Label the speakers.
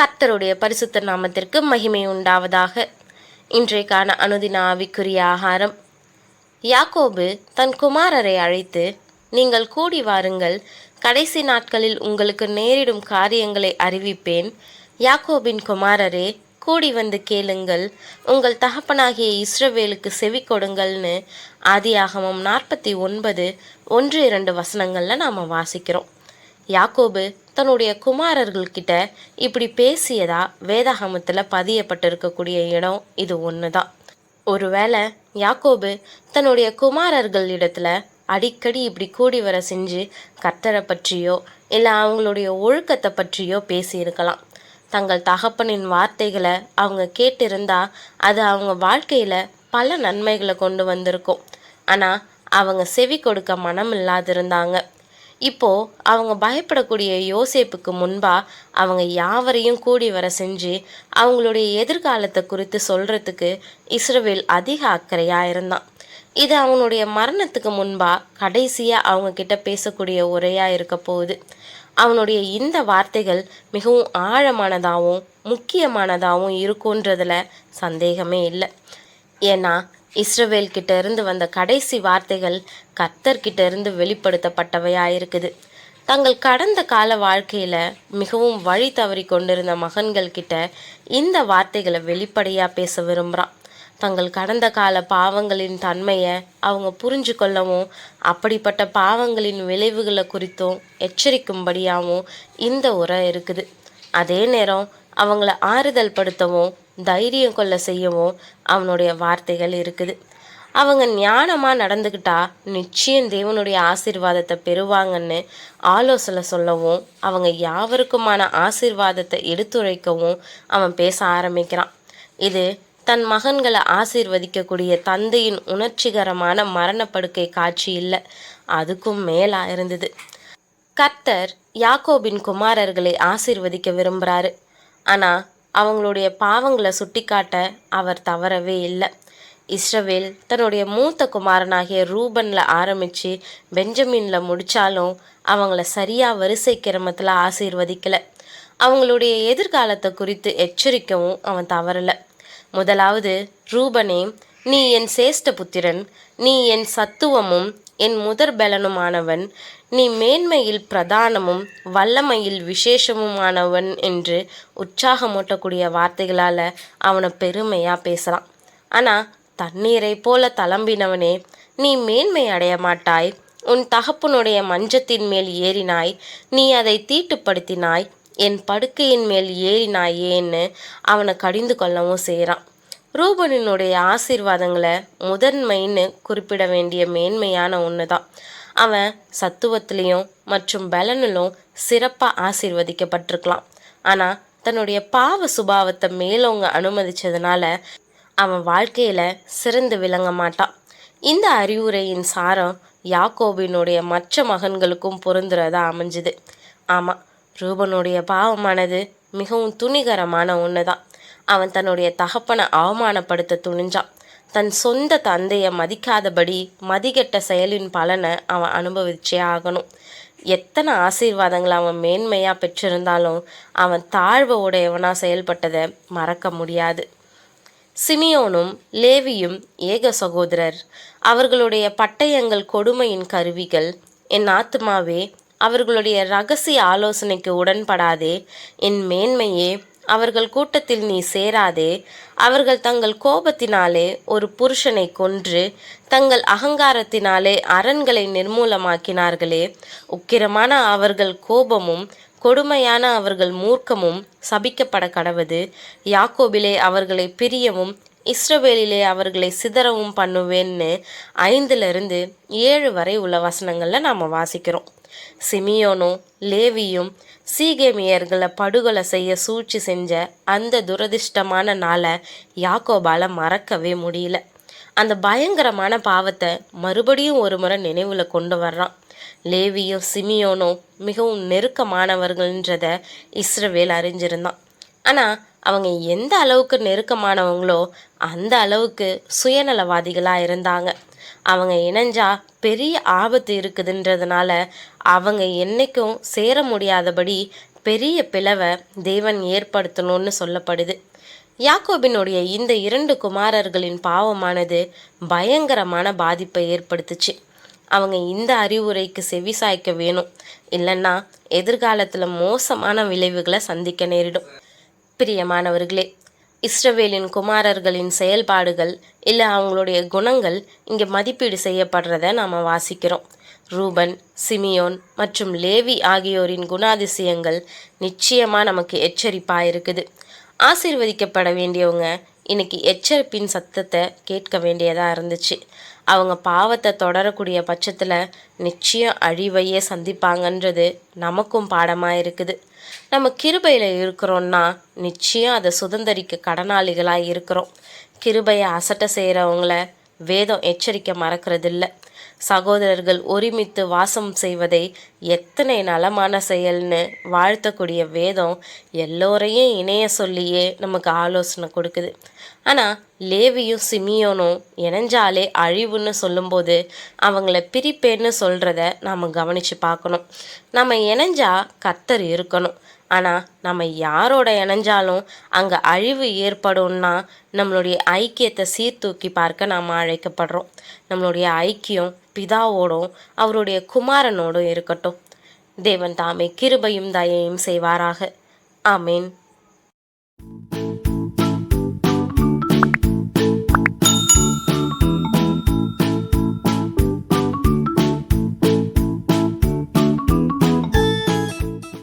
Speaker 1: கர்த்தருடைய பரிசுத்த நாமத்திற்கு மகிமை உண்டாவதாக. இன்றைக்கான அனுதின ஆவிக்குரிய ஆகாரம். யாக்கோபு தன் குமாரரை அழைத்து நீங்கள் கூடி வாருங்கள். கடைசி நாட்களில் உங்களுக்கு நேரிடும் காரியங்களை அறிவிப்பேன். யாக்கோபின் குமாரரே கூடி வந்து கேளுங்கள். உங்கள் தகப்பனாகிய இஸ்ரவேலுக்கு செவி கொடுங்கள்னு ஆதியாகமம் நாற்பத்தி ஒன்பது ஒன்று இரண்டு வசனங்களில் நாம் வாசிக்கிறோம். யாக்கோபு தன்னுடைய குமாரர்கள்கிட்ட இப்படி பேசியதா வேதாகமத்தில் பதியப்பட்டிருக்கக்கூடிய இடம் இது ஒன்று தான் ஒருவேளை யாக்கோபு தன்னுடைய குமாரர்கள் இடத்துல அடிக்கடி இப்படி கூடி வர செஞ்சு கர்த்தரை பற்றியோ இல்லை அவங்களுடைய ஒழுக்கத்தை பற்றியோ பேசியிருக்கலாம். தங்கள் தகப்பனின் வார்த்தைகளை அவங்க கேட்டிருந்தா அது அவங்க வாழ்க்கையில் பல நன்மைகளை கொண்டு வந்திருக்கும். ஆனால் அவங்க செவி கொடுக்க மனம் இல்லாதிருந்தாங்க இப்போது அவங்க பயப்படக்கூடிய யோசேப்புக்கு முன்பாக அவங்க யாவரையும் கூடி வர செஞ்சு அவங்களுடைய எதிர்காலத்தை குறித்து சொல்கிறதுக்கு இஸ்ரவேல் அதிக அக்கறையாக இருந்தான். இது அவனுடைய மரணத்துக்கு முன்பாக கடைசியாக அவங்க கிட்ட பேசக்கூடிய உரையாக இருக்க போகுது. அவனுடைய இந்த வார்த்தைகள் மிகவும் ஆழமானதாகவும் முக்கியமானதாகவும் இருக்குன்றதில் சந்தேகமே இல்லை. ஏன்னா இஸ்ரவேல் கிட்ட இருந்து வந்த கடைசி வார்த்தைகள் கர்த்தர்கிட்ட இருந்து வெளிப்படுத்தப்பட்டவையாக இருக்குது தங்கள் கடந்த கால வாழ்க்கையில மிகவும் வழி தவறி கொண்டிருந்த மகன்கள் கிட்ட இந்த வார்த்தைகளை வெளிப்படையா பேச விரும்புகிறான் தங்கள் கடந்த கால பாவங்களின் தன்மையை அவங்க புரிஞ்சு கொள்ளவும் அப்படிப்பட்ட பாவங்களின் விளைவுகளை குறித்தும் எச்சரிக்கும்படியாகவும் இந்த உரை இருக்குது. அதே நேரம் அவங்கள ஆறுதல் படுத்தவும் தைரியம் கொள்ள செய்யவும் அவனுடைய வார்த்தைகள் இருக்குது. அவங்க ஞானமாக நடந்துக்கிட்டா நிச்சயம் தேவனுடைய ஆசீர்வாதத்தை பெறுவாங்கன்னு ஆலோசனை சொல்லவும் அவங்க யாவருக்குமான ஆசீர்வாதத்தை எடுத்துரைக்கவும் அவன் பேச ஆரம்பிக்கிறான். இது தன் மகன்களை ஆசீர்வதிக்கக்கூடிய தந்தையின் உணர்ச்சிகரமான மரணப்படுக்கை காட்சி இல்லை. அதுக்கும் மேலா இருந்தது. கர்த்தர் யாக்கோபின் குமாரர்களை ஆசீர்வதிக்க விரும்புகிறாரு ஆனால் அவங்களுடைய பாவங்களை சுட்டிக்காட்ட அவர் தவறவே இல்லை. இஸ்ரவேல் தன்னுடைய மூத்த குமாரனாகிய ரூபனில் ஆரம்பித்து பெஞ்சமினில் முடித்தாலும் அவங்கள சரியாக வரிசை கிரமத்தில் ஆசீர்வதிக்கலை. அவங்களுடைய எதிர்காலத்தை குறித்து எச்சரிக்கவும் அவன் தவறலை. முதலாவது ரூபனே நீ என் சேஷ்ட புத்திரன் நீ என் சத்துவமும் என் முதற் பலனுமானவன் நீ மேன்மையில் பிரதானமும் வல்லமையில் விசேஷமுமானவன் என்று உற்சாகமூட்டக்கூடிய வார்த்தைகளால் அவனை பெருமையாக பேசுகிறான் ஆனால் தண்ணீரை போல தளம்பினவனே நீ மேன்மை அடைய மாட்டாய். உன் தகப்பனுடைய மஞ்சத்தின் மேல் ஏறினாய். நீ அதை தீட்டுப்படுத்தினாய். என் படுக்கையின் மேல் ஏறினாயேன்னு அவனை கடிந்து கொள்ளவும் செய்கிறான் ரூபனினுடைய ஆசீர்வாதங்களை முதன்மைன்னு குறிப்பிட வேண்டிய மேன்மையான ஒன்று தான் அவன் சத்துவத்திலையும் மற்றும் பலனிலும் சிறப்பாக ஆசீர்வதிக்கப்பட்டிருக்கலாம். ஆனால் தன்னுடைய பாவ சுபாவத்தை மேலவங்க அனுமதிச்சதுனால அவன் வாழ்க்கையில் சிறந்து விளங்க மாட்டான். இந்த அறிவுரையின் சாரம் யாக்கோபினுடைய மற்ற மகன்களுக்கும் பொருந்துறதா அமைஞ்சுது. ஆமாம் ரூபனுடைய பாவமானது மிகவும் துணிகரமான ஒன்று தான் அவன் தன்னுடைய தகப்பனை அவமானப்படுத்த துணிஞ்சான். தன் சொந்த தந்தையை மதிக்காதபடி மதிகெட்ட செயலின் பலனை அவன் அனுபவிச்சே ஆகணும். எத்தனை ஆசீர்வாதங்களை அவன் மேன்மையாக பெற்றிருந்தாலும் அவன் தாழ்வு உடையவனாக செயல்பட்டதை மறக்க முடியாது. சிமியோனும் லேவியும் ஏக சகோதரர். அவர்களுடைய பட்டயங்கள் கொடுமையின் கருவிகள். என் ஆத்துமாவே அவர்களுடைய ரகசிய ஆலோசனைக்கு உடன்படாதே என் மேன்மையே அவர்கள் கூட்டத்தில் நீ சேராதே. அவர்கள் தங்கள் கோபத்தினாலே ஒரு புருஷனை கொன்று தங்கள் அகங்காரத்தினாலே அரண்களை நிர்மூலமாக்கினார்களே. உக்கிரமான அவர்கள் கோபமும் கொடுமையான அவர்கள் மூர்க்கமும் சபிக்கப்பட கடவது. யாக்கோபிலே அவர்களை பிரியவும் இஸ்ரவேலிலே அவர்களை சிதறவும் பண்ணுவேன்னு ஐந்துலேருந்து ஏழு வரை உள்ள வசனங்களில் நாம் வாசிக்கிறோம். சிமியோனும் லேவியும் சீகேமியர்களை படுகொலை செய்ய சூழ்ச்சி செஞ்ச அந்த துரதிர்ஷ்டமான நாளை யாக்கோபால மறக்கவே முடியல. அந்த பயங்கரமான பாவத்தை மறுபடியும் ஒரு முறை நினைவில் கொண்டு வர்றான். லேவியும் சிமியோனும் மிகவும் நெருக்கமானவர்கள்ன்றத இஸ்ரவேல் அறிஞ்சிருந்தான். ஆனால் அவங்க எந்த அளவுக்கு நெருக்கமானவங்களோ அந்த அளவுக்கு சுயநலவாதிகளாக இருந்தாங்க. அவங்க இணைஞ்சா பெரிய ஆபத்து இருக்குதுன்றதுனால அவங்க என்றைக்கும் சேர முடியாதபடி பெரிய பிளவை தேவன் ஏற்படுத்தணும்னு சொல்லப்படுது. யாக்கோபினுடைய இந்த இரண்டு குமாரர்களின் பாவமானது பயங்கரமான பாதிப்பை ஏற்படுத்துச்சு. அவங்க இந்த அறிவுரைக்கு செவிசாய்க்க வேணும். இல்லைன்னா எதிர்காலத்தில் மோசமான விளைவுகளை சந்திக்க நேரிடும். பிரியமானவர்களே இஸ்ரவேலின் குமாரர்களின் செயல்பாடுகள் இல்லை அவங்களுடைய குணங்கள் இங்கே மதிப்பீடு செய்யப்படுறத நாம் வாசிக்கிறோம். ரூபன் சிமியோன் மற்றும் லேவி ஆகியோரின் குணாதிசயங்கள் நிச்சயமாக நமக்கு எச்சரிப்பாக இருக்குது ஆசீர்வதிக்கப்பட வேண்டியவங்க இன்னைக்கு எச்சரிப்பின் சத்தத்தை கேட்க வேண்டியதாக இருந்துச்சு. அவங்க பாவத்தை தொடரக்கூடிய பட்சத்தில் நிச்சயம் அழிவையே சந்திப்பாங்கன்றது நமக்கும் பாடமாக இருக்குது. நம்ம கிருபையில் இருக்கிறோன்னா நிச்சயம் அதை சுதந்திரிக்க கடனாளிகளாக இருக்கிறோம். கிருபையை அசட்ட செய்கிறவங்கள வேதம் எச்சரிக்க இல்லை சகோதரர்கள் ஒருமித்து வாசம் செய்வதை எத்தனை நலமான செயல்னு வாழ்த்தக்கூடிய வேதம் எல்லோரையும் இணைய சொல்லியே நமக்கு ஆலோசனை கொடுக்குது. ஆனால் லேவியும் சிமியோனும் இணைஞ்சாலே அழிவுன்னு சொல்லும்போது அவங்கள பிரிப்பேன்னு சொல்கிறத நாம் கவனித்து பார்க்கணும். நம்ம இணைஞ்சா கத்தர் இருக்கணும். ஆனால் நம்ம யாரோட இணைஞ்சாலும் அங்கே அழிவு ஏற்படும்னா நம்மளுடைய ஐக்கியத்தை சீர்தூக்கி பார்க்க நாம் அழைக்கப்படுறோம். நம்மளுடைய ஐக்கியம் பிதாவோடும் அவருடைய குமாரனோடும் இருக்கட்டும். தேவன் தாமே கிருபையும் தயையும் செய்வாராக. ஆமேன்.